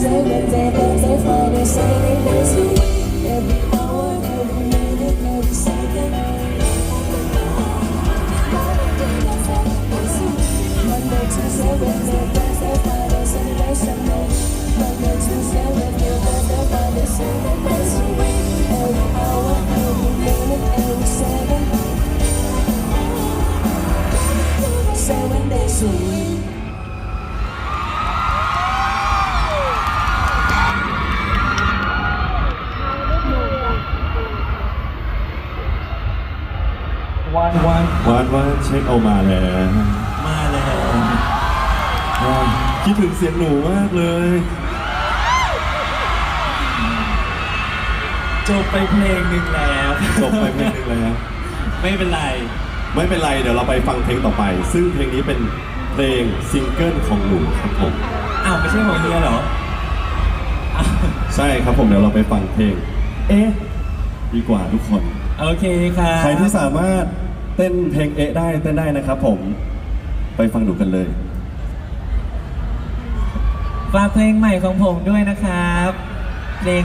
say it. เช็คเอามาแล้วมาแล้วอ่าคิดถึงเสียงหนูมากเลย จบไปเพลงหนึ่งแล้วจบไปเพลงหนึงแล้ว ไม่เป็นไรไม่เป็นไรเดี๋ยวเราไปฟังเพลงต่อไป ซึ่งเพลงนี้เป็นเพลงซิงเกิลของหนูครับผม อ้าวไม่ใช่ของเฮียเหรออ้าวใช่ครับผมเดี๋ยวเราไปฟังเพลง เอ๊ะ ดีกว่าทุกคน โอเคครับ ใครที่สามารถ เต้นเพลงเอะได้เต้นได้นะครับผมไปฟังหนูกันเลย ฝากเพลงใหม่ของผมด้วยนะครับ เพลง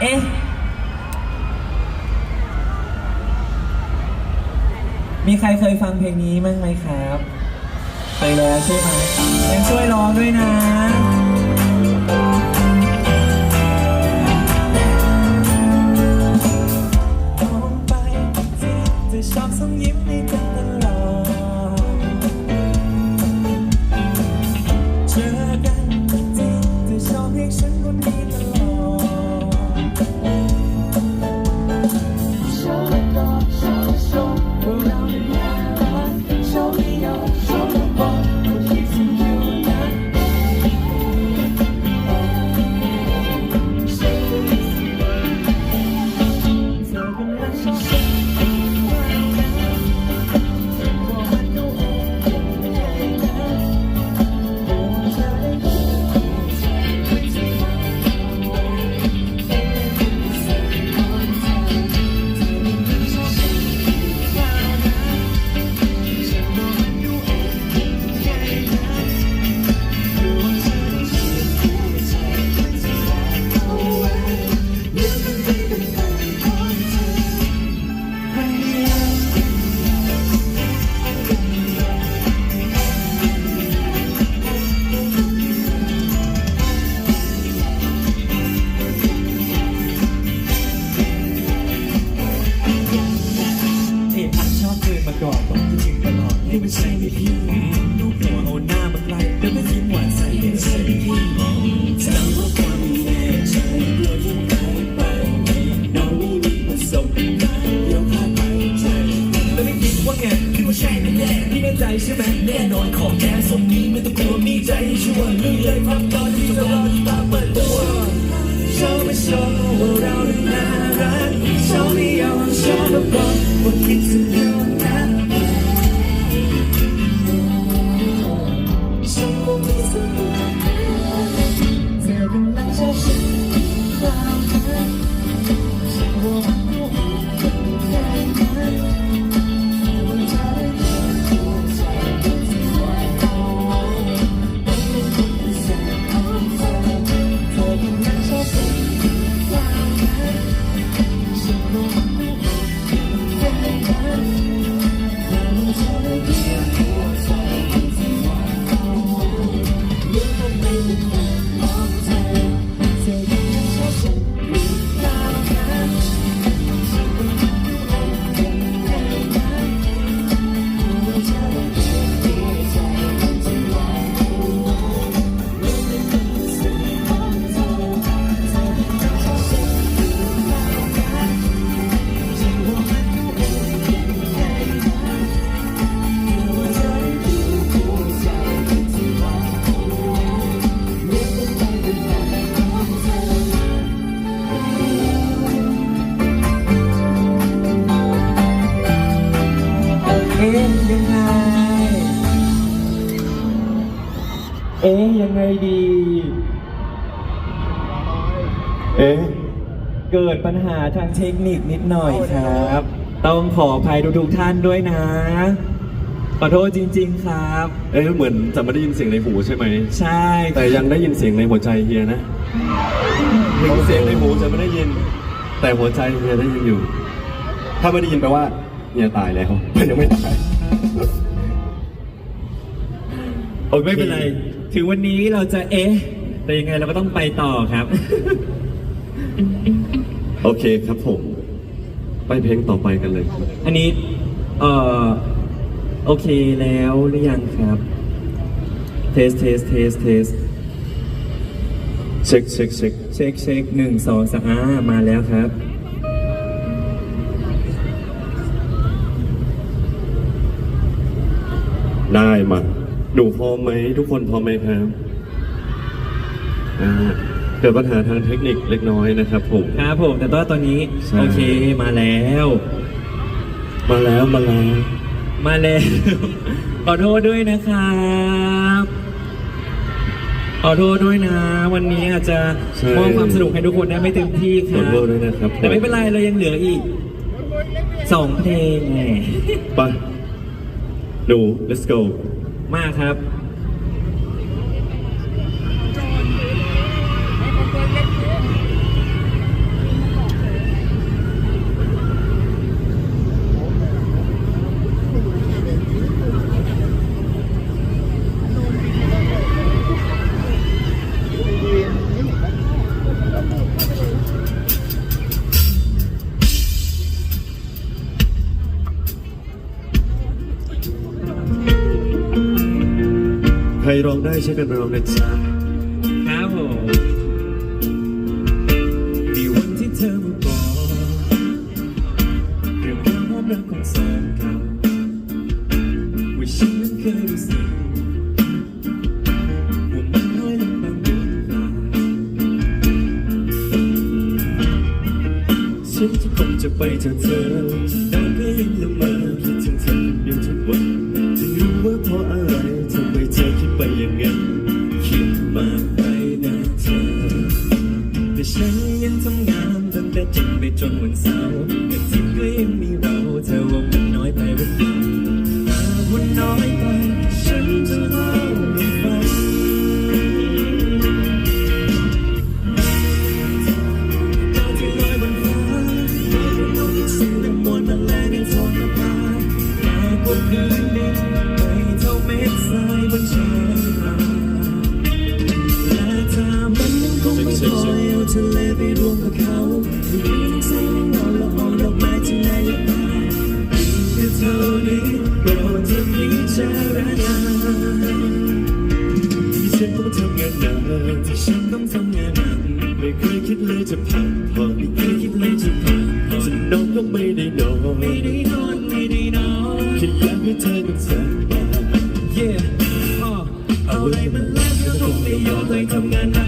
เอ๊ะมีใครเคยฟังเพลงนี้มั้างไหมครับเคยแล้วใช่ไหมยังช่วยร้องด้วยนะ ชอบส่งยิ้มให้เธอะยังไง เอ๊ะยังไงดี เอ๊ะเกิดปัญหาทางเทคนิคนิดหน่อยครับ ต้องขออภัยทุกๆท่านด้วยนะ ขอโทษจริง ๆ ครับ เอ๊ะเหมือนจะไม่ได้ยินเสียงในหูใช่ไหม ใช่แต่ยังได้ยินเสียงในหัวใจเฮียนะเสียงในหูจะไม่ได้ยิน แต่หัวใจเฮียได้ยินอยู่ ถ้าไม่ได้ยินแปลว่า เฮียตายแล้วยังไม่ตายโอ้ยไม่เป็นไร ถึงวันนี้เราจะเอ๊ะ แต่ยังไงเราก็ต้องไปต่อครับ โอเคครับผม ไปเพลงต่อไปกันเลยครับอันนี้ เอ่อ โอเคแล้วหรือยังครับ เทส เทส เทส เทส เช็คเช็คเช็คเช็คเช็คหนึ่งสองสามอ่ามาแล้วครับ ได้มาหนูพร้อมไหมทุกคนพร้อมไหมครับอ่าเกิดปัญหาทางเทคนิคเล็กน้อยนะครับผม ครับผม แต่ว่าตอนนี้ใช่ โอเคมาแล้ว มาแล้วมาแล้ว มาแล้ว ขอโทษด้วยนะครับขอโทษด้วยนะ วันนี้อาจจะใช่ มอบความสนุกให้ทุกคนได้ไม่เต็มที่คขอรับโทษด้วยนะครับแต่ไม่เป็นไรเรายังเหลืออีกสองเพลงไง ไป หนู let's go มากครับ รร้องได้ช่วยกันร้องนะจ๊ะครับผมมีวันที่เธอมาบอกเรื่องราวความรักของสองเราว่าฉันนั้นเคยรู้สึกว่ามันน้อยลงบางเวลาฉันจะคงจะไปเจอเธอานตั้งแต่จันทร์ไปจนวันเสาร์แต่ที่ก็ยังมีเราเธอว่า นต้องทำงานหนักที่ฉันต้องทำงานหนักไม่เคยคิดเลยจะพักผ่อนไม่เคยคิดเลยจะพักผ่อนฉันนอนก็ไม่ได้นอนไม่ได้นอนไม่ได้นอนแค่อยากให้เธอนั้นสบาย Yeah อะเอาอะไรมันแล้วก็คงไม่ยอมเลยทำงานหนัก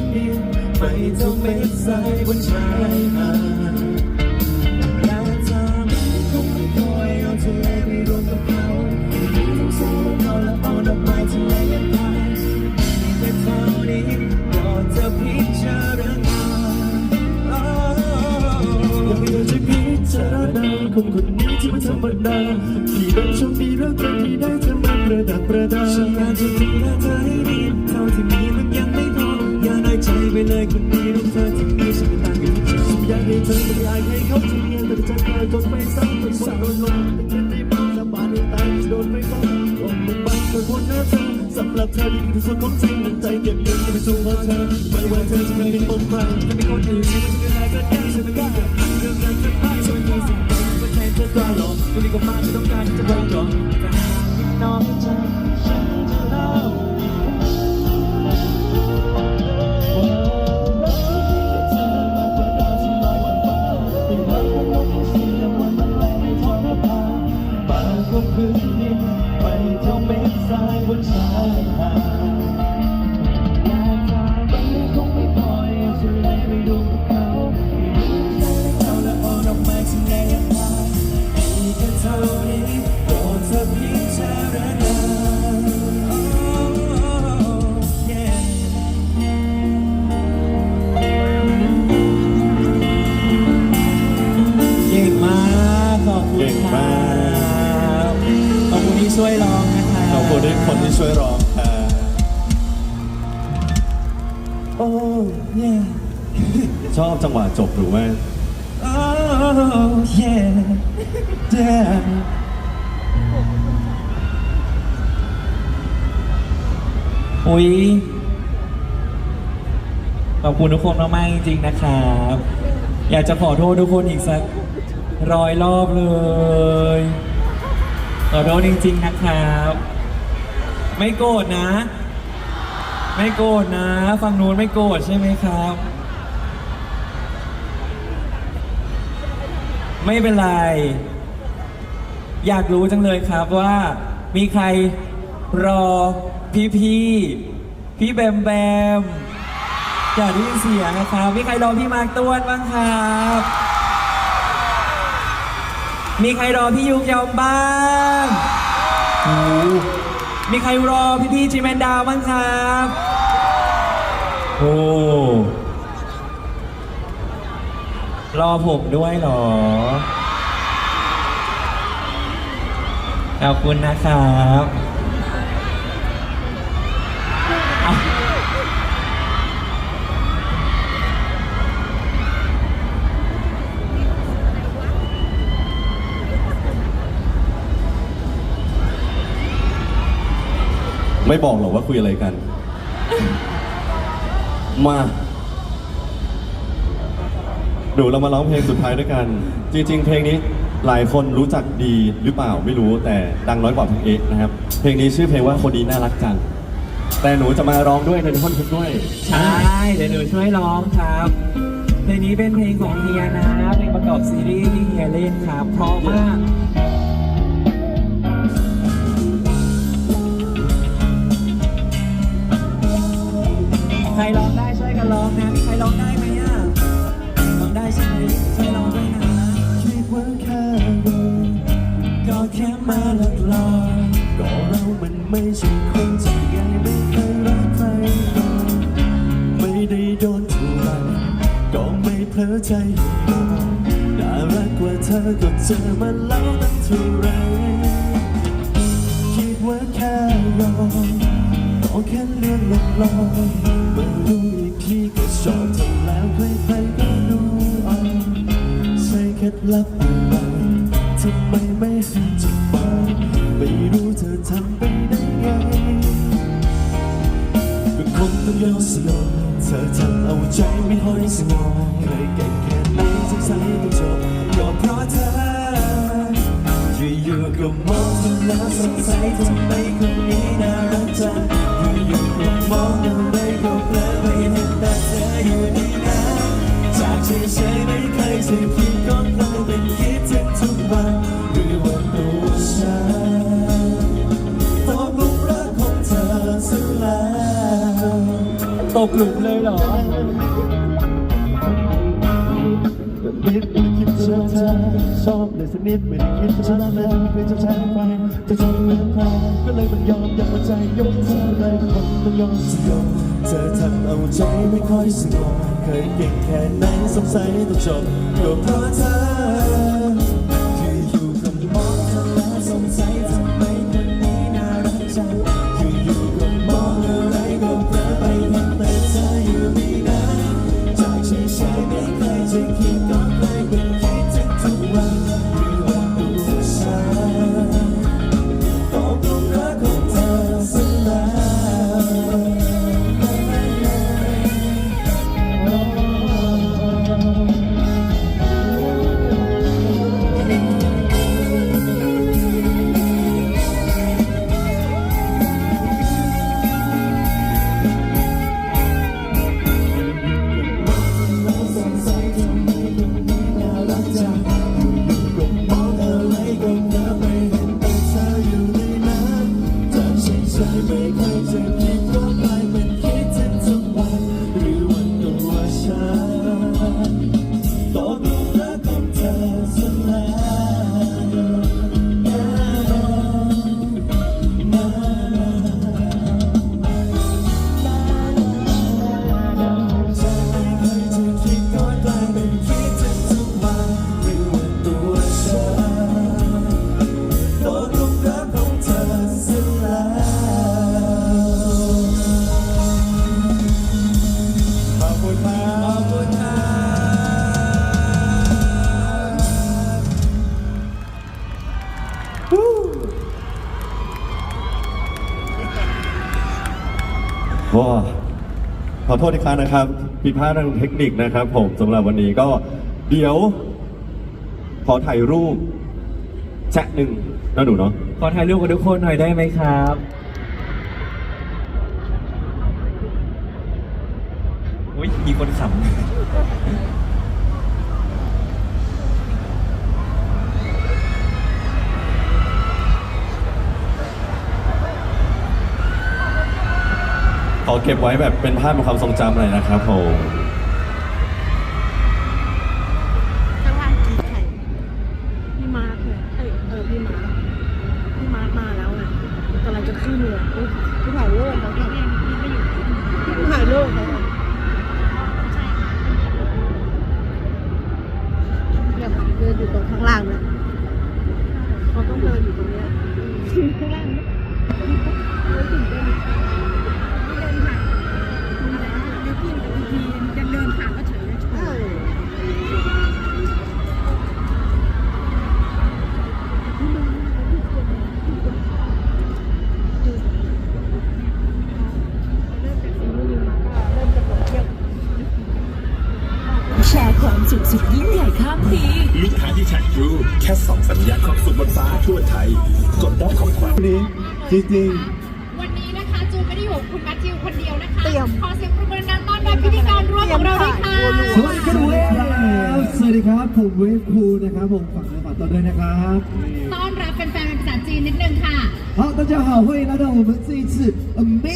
นดินไม่ต้องเม็ดทรายบนชายหาด ใจเก็บเงินจะไปสู่ขอเธอไม่ว่าเธอจะเป็นคนใครจะมีคนอื่นที่มันจะเป็นอะไรก็ได้ฉันไม่กล้าเรื่องนั้นจะให้ช่วยมีสิ่งใดก็แทนเธอกล้าหรอกวันนี้ก็มาจะต้องการที่จะรักหรอกแต่หากที่น้อยใจฉันจะเล่าบางก็พื้นดินไปเท่าเม็ดทรายบนชายหาด อบจังหวะจบหรือว่าโอ้เย่เย่อุ้ยขอบคุณทุกคนมากๆจริงๆนะครับ อยากจะขอโทษทุกคนอีกสักร้อยรอบเลย ขอโทษจริงๆนะครับ ไม่โกรธนะ ไม่โกรธนะ ฝั่งนู้นไม่โกรธใช่ไหมครับ ไม่เป็นไร อยากรู้จังเลยครับว่า มีใครรอพี่พี่พี่แบมแบมอยากได้ยินเสียงนะครับมีใครรอพี่มาร์คต้วนบ้างครับ มีใครรอพี่ยุกยอมบ้างโอ้มีใครรอพี่พี่จีแมนดาวบ้างครับโอ้ รอผมด้วยเหรอ ขอบคุณนะครับไม่บอกหรอกว่าคุยอะไรกัน มา ดูเรามาร้องเพลงสุดท้ายด้วยกัน จริง ๆ เพลงนี้หลายคนรู้จักดีหรือเปล่าไม่รู้แต่ดังน้อยกว่าเพลงเอกนะครับ เพลงนี้ชื่อเพลงว่าคนดีน่ารักจัง แต่หนูจะมาร้องด้วยในท่อนทุกด้วย ใช่เดี๋ยวหนูช่วยร้องครับเพลงนี้เป็นเพลงของเฮียนะเพลงประกอบซีรีส์ที่เฮียเล่นครับเพราะมากใครร้องได้ช่วยกันร้องนะมีใครร้องได้ แค่มาหลอกหลอกก็เรามันไม่ใช่คนใจง่ายไม่เคยรักใครก่อนไม่ได้โดนท่าไรก็ไม่เพลอใจมองน่ารักกว่าเธอก็เจอมาแล้วตั้งเท่าไรคิดว่าแค่รอก็แค่เลื่อนลงลอยมารู้อีกทีก็ชอบเธอแล้วใครๆก็รู้ออกใช้เคล็ดลับอะไรทำไมไม่ให้จะบอกไม่รู้เธอทำไปได้ไงก็คงต้องยอมสยบเธอทำเอาใจไม่ค่อยสงบเคยเก่งแค่ไหนสงสัยต้องจบก็เพราะเธออยู่ๆก็มองเธอแล้วสงสัยทำไมคนนี้น่ารักจังอยู่ๆ หลุมเลยเหรอนิดไม่คิดจะเธอชอบเลยสักนิดไม่ได้คิดจะรักเลยเพื่จะแทนไปจะทนเหมือนใครก็เลยมันยอมยอมใจยกเธอเลยคนต้องยอมสยบเธอทำเอาใจไม่ค่อยสงบเคยเก่งแค่ไหนสงสัยต้องจบก็เพราะเธอ อโทษอีกครั้งนะครับผิดพลาดทางเทคนิคนะครับผมสำหรับวันนี้ก็เดี๋ยว ขอถ่ายรูปแชะหนึ่งนะหนูเนาะขอถ่ายรูปกับทุกคนหน่อยได้ไหมครับ โอ้ยมีคนขำ เก็บไว้แบบเป็นภาพเป็นความทรงจำเลยนะครับผม จริงๆวันนี้นะคะจูไม่ได้อยู่กับคุณแมทธิวคนเดียวนะคะขอเสียงปรบมือดังต้อนรับพิธีกรร่วมของเราด้วยค่ะสวัสดีครับสวัสดีครับ ผมเวฟคูนะครับผมฝากเนื้อฝากตัวด้วยนะครับต้อนรับแฟนๆเป็นภาษาจีนนิดนึงค่ะ好，大家好，欢迎来到我们这一次 Amazing。